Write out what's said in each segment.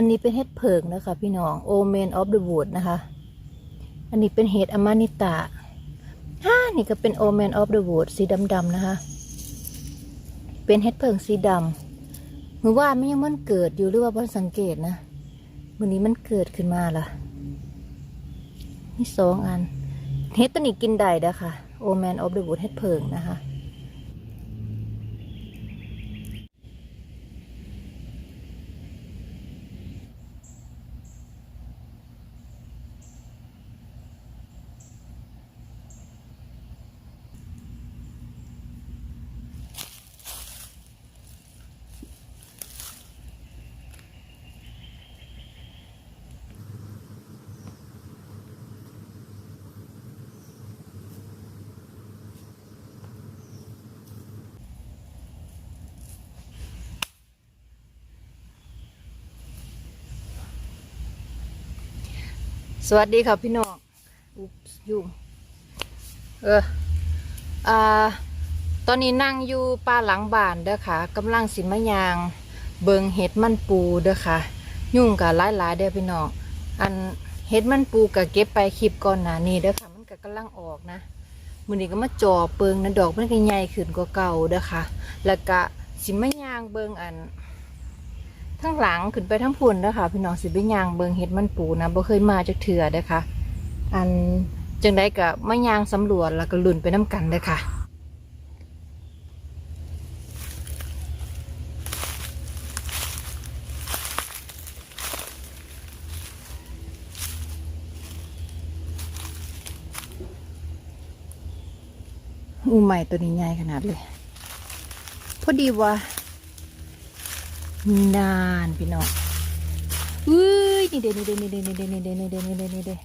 อันนี้เป็นเห็ดเผิงนะคะพี่น้องโอเมนออฟเดอะวูดนะคะ อันนี้เป็นเห็ดอมานิตาฮ่านี่ก็เป็นโอเมนออฟเดอะวูดสีดำๆนะคะ เป็นเห็ดเผิงสีดำมือว่ามันยังมันเกิดอยู่หรือว่าเพิ่นสังเกตนะวันนี้มันเกิดขึ้นมาล่ะนี่สองอันเห็ดตัวนี้กินได้ด้ค่ะโอแมนออฟเดอะวูดเห็ดเผิงนะคะ สวัสดีค่ะพี่น้องอุ๊บยุ่งเอออ่าตอนนี้นั่งอยู่ป่าหลังบ้านเด้อค่ะกำลังสิมะยาง เบิงเห็ดมันปูเด้อค่ะ ยุ่งกับหลายๆเด้อพี่น้องอันเห็ดมันปูกับเก็บไปคลิปก่อนหน้านี้เด้อค่ะ มันก็กำลังออกนะมือนี้ก็มาจ่อเปิงนะดอกมันก็ใหญ่ขึ้นกว่าเก่าเด้อค่ะ แล้วก็สิมะยางเบิงอัน ทั้งหลังขึ้นไปทั้งพุ่นนะคะพี่น้องสิไปย่างเบิงเห็ดมันปูนะบ่เคยมาจากเถื่อเด้อค่ะ อันจังได้กับมายางสำรวจแล้วก็ลุ่นไปน้ำกันเด้อค่ะอูใหม่ตัวนี้ใหญ่ขนาดเลย พอดีว่า มีนานพี่น้องอุ้ยนี่เด้นี่เด้นี่เด้นี่เด้นี่เด้นี่เด้นี่เด้นี่เด้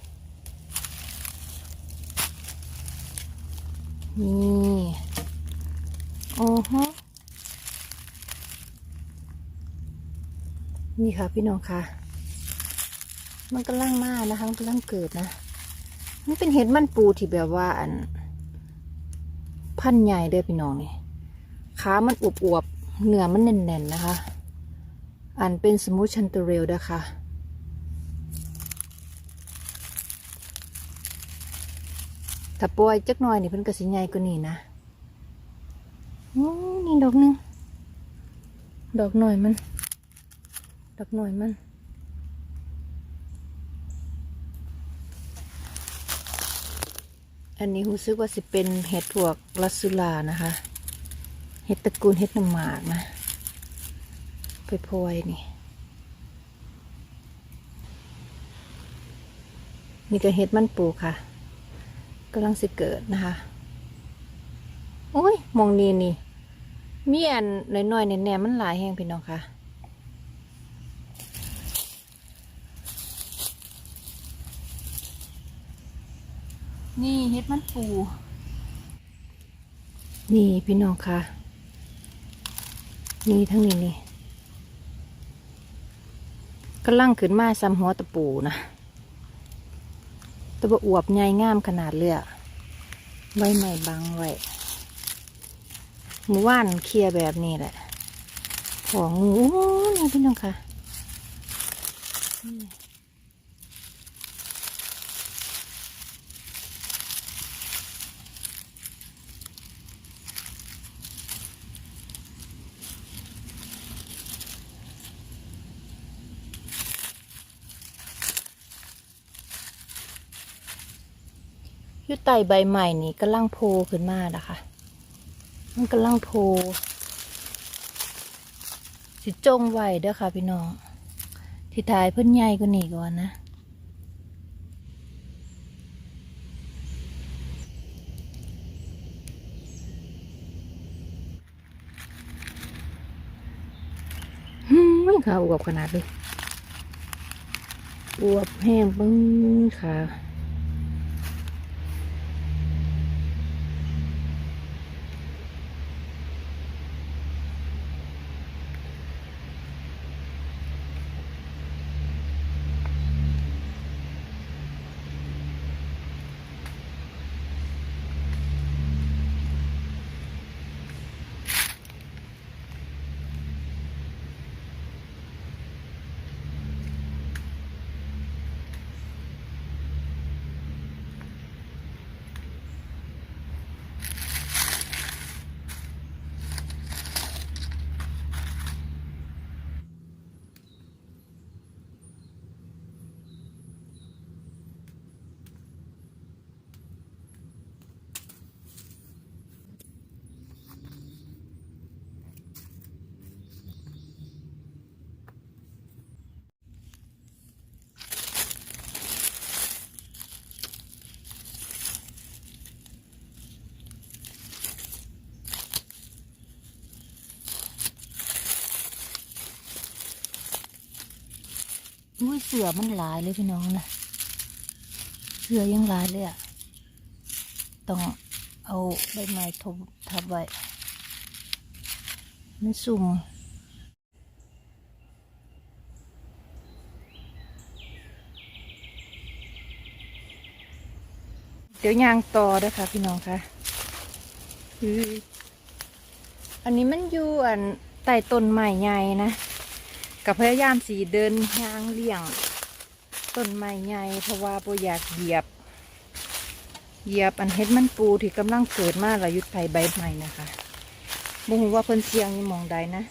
นี่โอ้โหนี่ค่ะพี่น้องค่ะ มันกำลังมานะคะมันกำลังเกิดนะมันเป็นเห็ดมันปูที่แบบว่าอัน พันใหญ่เด้อพี่น้องนี่ขามันอวบๆเนื้อมันแน่นๆนะคะ อันเป็นสมูทชันเตอร์เรลนะคะถ้าปล่อยจักหน่อยนี่เพิ่นก็สิใหญ่กว่านี้นะโอ้นี่ดอกหนึง ดอกหน่อยมัน ดอกหน่อยมัน อันนี้รู้สึกว่าสิเป็นเห็ดพวกลัสซุลานะคะ เห็ดตระกูลเห็ดน้ำหมากนะ ไปโพยนี่ นี่ก็เห็ดมันปูค่ะกำลังสิเกิดนะคะโอ้ยมองนี่นี่มีอันน้อยๆแน่ๆมันหลายแห้งพี่น้องค่ะนี่เห็ดมันปู นี่พี่น้องค่ะ นี่ทั้งนี้นี่ กำลังขึ้นมาซ้ำหัวตะปูนะตะปูอวบใหญ่งามขนาดเลยอะใบใหม่บางไว้หมู่ว่านเคลียร์แบบนี้แหละของงูนี่พี่น้องค่ะ อยุไตใบใหม่นี่กำลังโผล่ขึ้นมานะคะมันกำลังโผล่สิจงไว้เด้อค่ะ พี่น้อง ที่ถ่ายเพิ่นใหญ่กว่านี้ก่อนนะหืมขาอวบขนาดเลยอวบแห้งปึ้ง ขาเสือมันหลายเลยพี่น้องนะเสือยังหลายเลยอะต้องเอาใบไม้ทบทับไว้มันสุ่มเดี๋ยวยางต่อเด้อค่ะพี่น้องค่ะอืออันนี้มันอยู่อันใต้ต้นไม้ใหญ่นะ กับพยายามสีเดินยางเลี่ยง ต้นไม้ใหญ่เพราะว่าโบอยากเหยียบ เหยียบอันเฮ็ดมันปูที่กำลังเกิดมาเรายุดไผ่ใบใหม่นะคะบ่ฮู้ว่าเพิ่นเสียงนี่มองใดนะ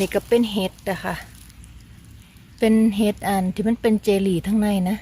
นี้ก็เป็นเห็ดนะคะ เป็นเห็ดอันที่มันเป็นเจลลี่ทั้งในนะ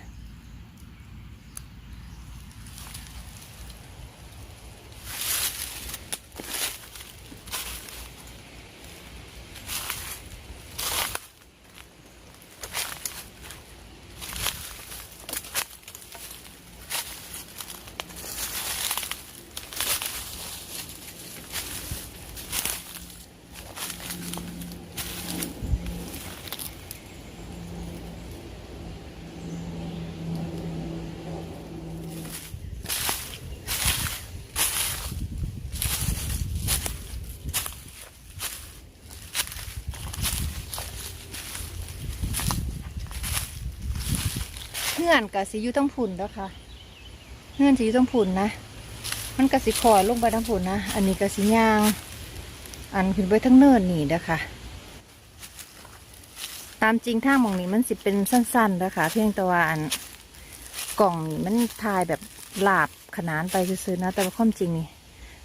เงื่อนกับสีอยู่ทั้งผุนแล้วค่ะเงื่อนสีอยู่ทั้งผุนนะ มันกับสีคอยลงไปทั้งผุนนะ อันนี้กับสียาง อันขึ้นไปทั้งเนินนี่นะคะตามจริงท่ามองนี้มันสิเป็นสั้นๆนะคะเพียงแต่ว่าอันกล่องนี่มันทายแบบลาบขนานไปซื้อๆนะ แต่ว่าความจริงนี่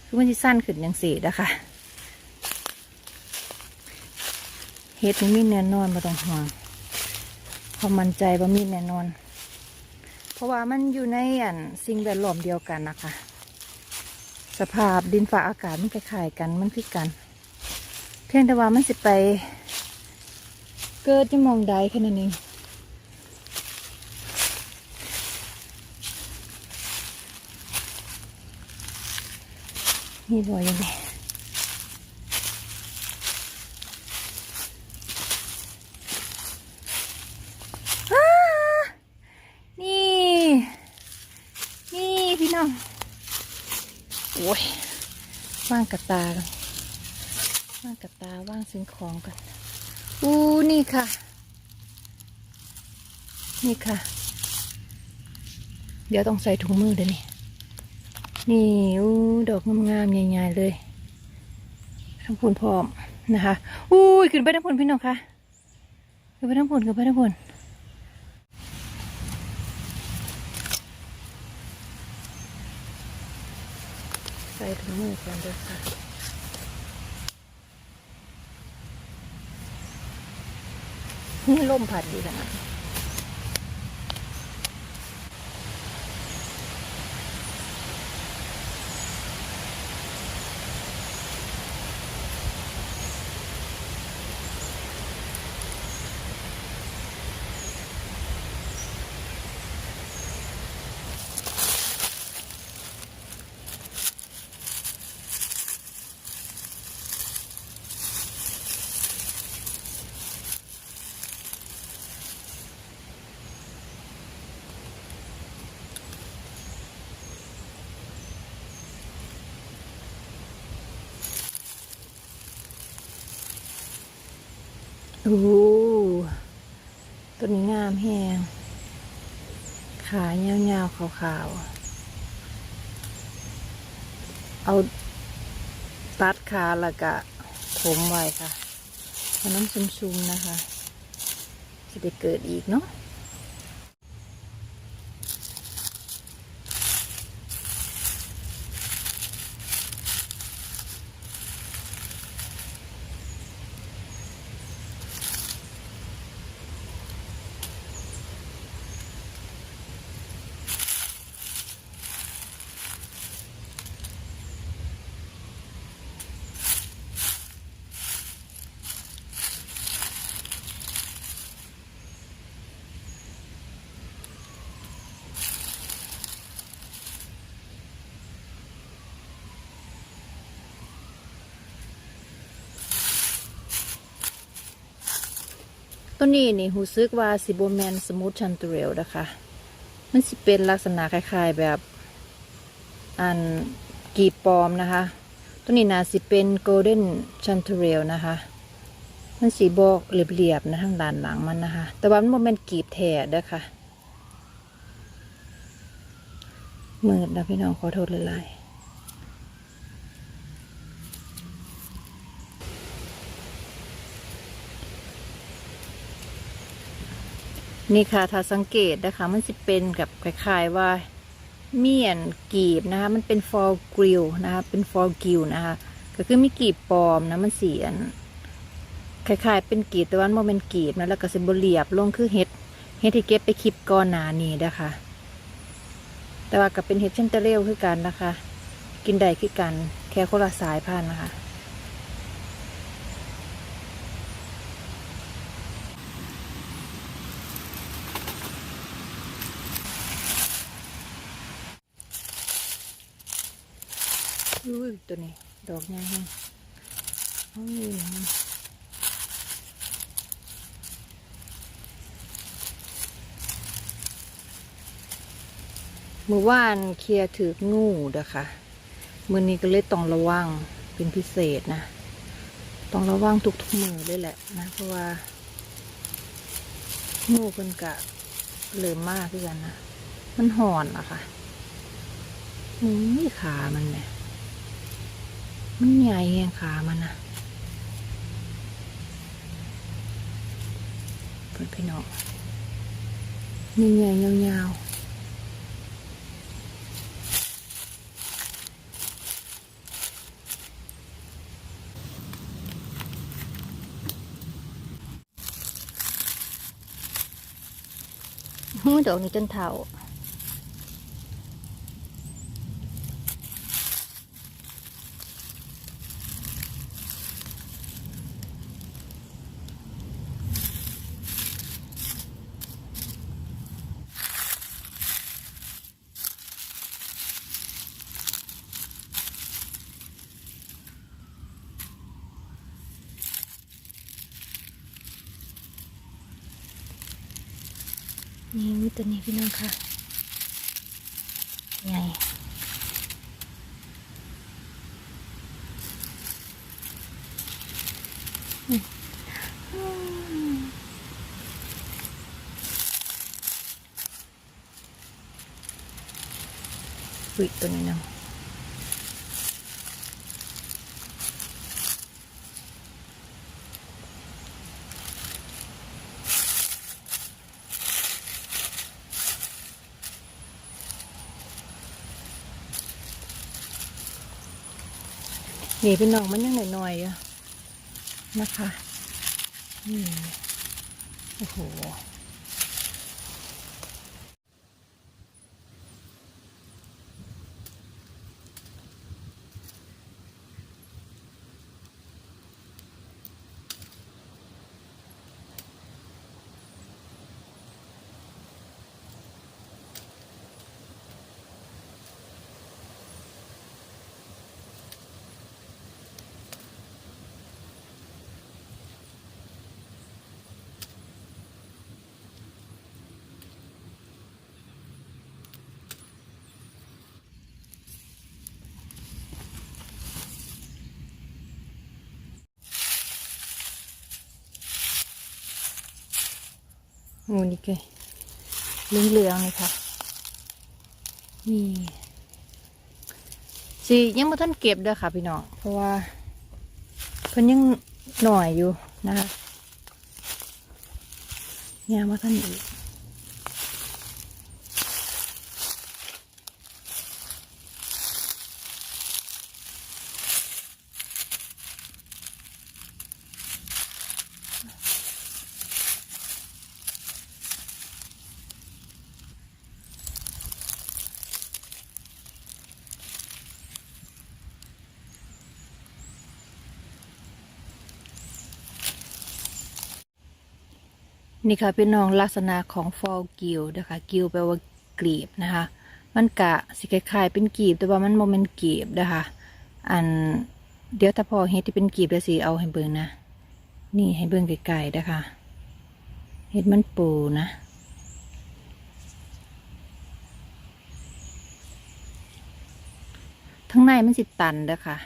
คือมันจะสั้นขึ้นอย่างสีนะคะเฮ็ดนี่มีแน่นอนมาต้องห่วงความมั่นใจว่ามีแน่นอน ราะว่ามันอยู่ในอันสิ่งแวดล้อมเดียวกันนะคะ สภาพดินฟ้าอากาศมันคล้ายๆกันมันคือกัน เพียงแต่ว่ามันสิไป เกิดจะมองใดแค่นั้นเองนี่บ่ยังไงอ้านี่ นี่พี่น้อง โอ้ย ว่าง กระตาว่างกระตาว่างสิ่งของกันอู้นี่ค่ะ นี่ค่ะ เดี๋ยวต้องใส่ถุงมือเดี๋ยวนี้นี่อู้ดอกงามๆใหญ่ๆเลยทั้งผลพร้อมนะคะ อุ้ยขึ้นไปทั้งผลพี่น้องคะขึ้นไปทั้งผลขึ้นไปทั้งผล ส่ถุงมือกันด้วยค่ะนี่ลมพัดดีขนาด โอ้ตัวนี้งามแฮงขายาวๆขาวๆ เอาตัดขาแล้วก็ผมไว้ค่ะมันน้ำซุ่มๆนะคะจะได้เกิดอีกเนาะ ตัวนี้นี่หูซึกว่าสิบแมนสมูทชันตูเรลนะคะ มันสิเป็นลักษณะคล้าย ๆแบบ อันกีบปลอมนะคะ ตัวนี้นาสิเป็นโกลเด้นชันตูเรลนะคะ มันสีบอกเรียบๆนะทางด้านหลังมันนะคะ แต่ว่ามันบ่แมนกีบแท้เด้อค่ะมืดนะพี่น้องขอโทษหลาย นี่ค่ะถ้าสังเกตนะคะ มันสิเป็นกับคล้ายๆว่าเมียนกีบนะคะ มันเป็นฟอลกริลนะคะ เป็นฟอลกิลนะคะ ก็คือมีกีบปลอมนะ มันเสียนคล้ายๆ เป็นกีบแต่ว่ามันเป็นกีบนะ แล้วก็สิบเรียบลงคือเห็ดเห็ดที่เก็บไปคลิปก่อนหนานี้นะคะ แต่ว่าก็เป็นเห็ดเช่นตะเร็วคือกันนะคะ กินได้คือกัน แค่คนละสายพันธุ์นะคะ ยตัวนี้ ดอกใหญ่แฮงเอาองนี่มันมือว่านเคลียร์ถืองูเด้อค่ะมือนี้ก็เลยต้องระวังเป็นพิเศษนะ ต้องระวังทุกๆมือเลยแหละนะ เพราะว่างูเพิ่นกะเหลือมากด้วยกันนะ มันห่อนอะค่ะนี่ขามันเนี่ย มันใหญ่แหงขามันนะเพื่อนพี่น้องนี่ใหญ่ยาวๆหูดอกนี้จนเท่า นี่มี ตัวนี้พี่น้องค่ะ ใหญ่อืมอุ้ย นี้นะนี่พี่น้องมันยังหน่อยๆอยู่นะคะนี่โอ้โห งูนี่ไงเหลืองๆเลยค่ะ นี่สิยังไม่ท่านเก็บเด้อค่ะ พี่น้อง เพราะว่าเพิ่นยังหน่อยอยู่นะคะยังไม่ท่านอีก นี่ค่ะเป็นน้องลักษณะของฟอลกิวนะคะกิวแปลว่ากลีบนะคะ มันกะสิคล้ายๆเป็นกลีบแต่ว่ามันโมเมนกลีบนะคะ อันเดี๋ยวถ้าพอเฮ็ดที่เป็นกลีบเดี๋ยวสิเอาให้เบิ่งนะนี่ให้เบิ่งไกลๆนะคะเห็ดมันปูนะทั้งในมันสิตันเด้อค่ะ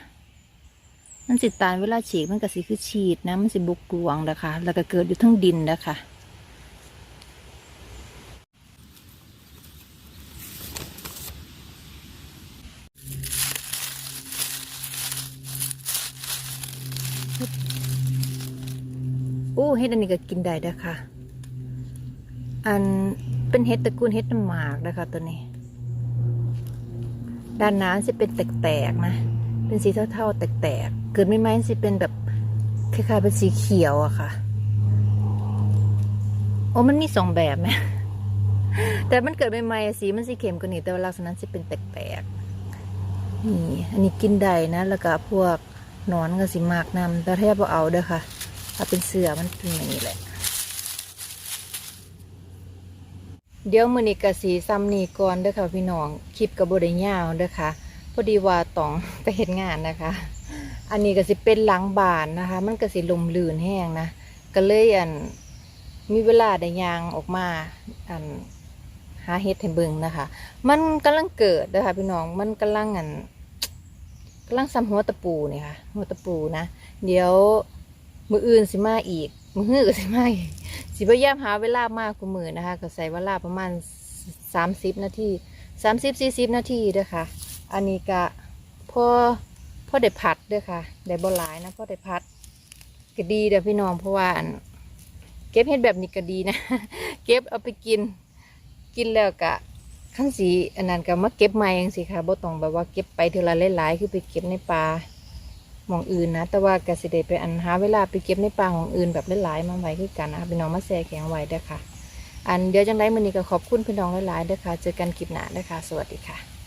มันสิตันเวลาฉีกมันก็สิคือฉีดนะมันสิบุกกลวงเด้อค่ะแล้วก็เกิดอยู่ทั้งดินเด้อค่ะ เฮ็ดอันนี้ก็กินได้เด้อค่ะ อันเป็นเห็ดตระกูลเห็ดน้ำหมากนะคะตัวนี้ ด้านน้าจะเป็นแตกๆนะ เป็นสีเท่าๆ แตกๆ เกิดไม่ไหมสิเป็นแบบคล้ายๆเป็นสีเขียวอะค่ะ โอ้มันมีสองแบบไหมแต่มันเกิดใหม่ๆสีมันสีเข้มกว่านี้แต่ว่าลักษณะจะเป็นแตกๆนี่อันนี้กินได้นะ แล้วก็พวกนอนก็สิมากนำแต่แทบเอาเด้อค่ะ ถ้าเป็นเสือมันเป็นอย่างนี้แหละ เดี๋ยวมือนี้กะสีซ้ำนี่ก่อนเด้อค่ะพี่น้อง คลิปกับบได้ยาวเด้อค่ะพอดีว่าต้องไปเห็นงานนะคะ อันนี้ก็สิเป็นหลังบานนะคะ มันก็สิลมลื่นแห้งนะก็เลยอันมีเวลาได้ยางออกมาอันหาเห็ดให้เบิ่งนะคะ มันกำลังเกิดนะคะพี่น้อง มันกำลังอันกำลังซ้ำหัวตะปูเนี่ยค่ะ หัวตะปูนะ เดี๋ยว มืออื่นสิมาอีก มือฮื้อก็สิมาอีกสิพยายามหาเวลามากกว่ามือนะคะ ก็ใส่เวลาประมาณสามสิบนาทีสามสิบสี่สิบนาทีเด้อค่ะ อันนี้ก็พอพอได้ผัดเด้อค่ะได้บ่หลายนะพอได้ผัดก็ดีเด้อพี่น้องเพราะว่าเก็บเห็ดแบบนี้ก็ดีนะ เก็บเอาไปกิน กินแล้วก็ขั้นสีอันนั้นก็มาเก็บใหม่ยังสิค่ะบ่ต้องแบบว่าเก็บไปเทอละหลายๆคือไปเก็บในป่า มองอื่นนะ แต่ว่ากสิเดไปอันหาเวลาไปเก็บในป่าของอื่นแบบหลายๆมาไว้คือกันนะคะพี่น้องมาแช่แข็งไว้เด้อค่ะ อันเดี๋ยวจังไรมื้อนี้ก็ขอบคุณพี่น้องหลายๆเด้อค่ะ เจอกันคลิปหน้าเด้อค่ะ สวัสดีค่ะ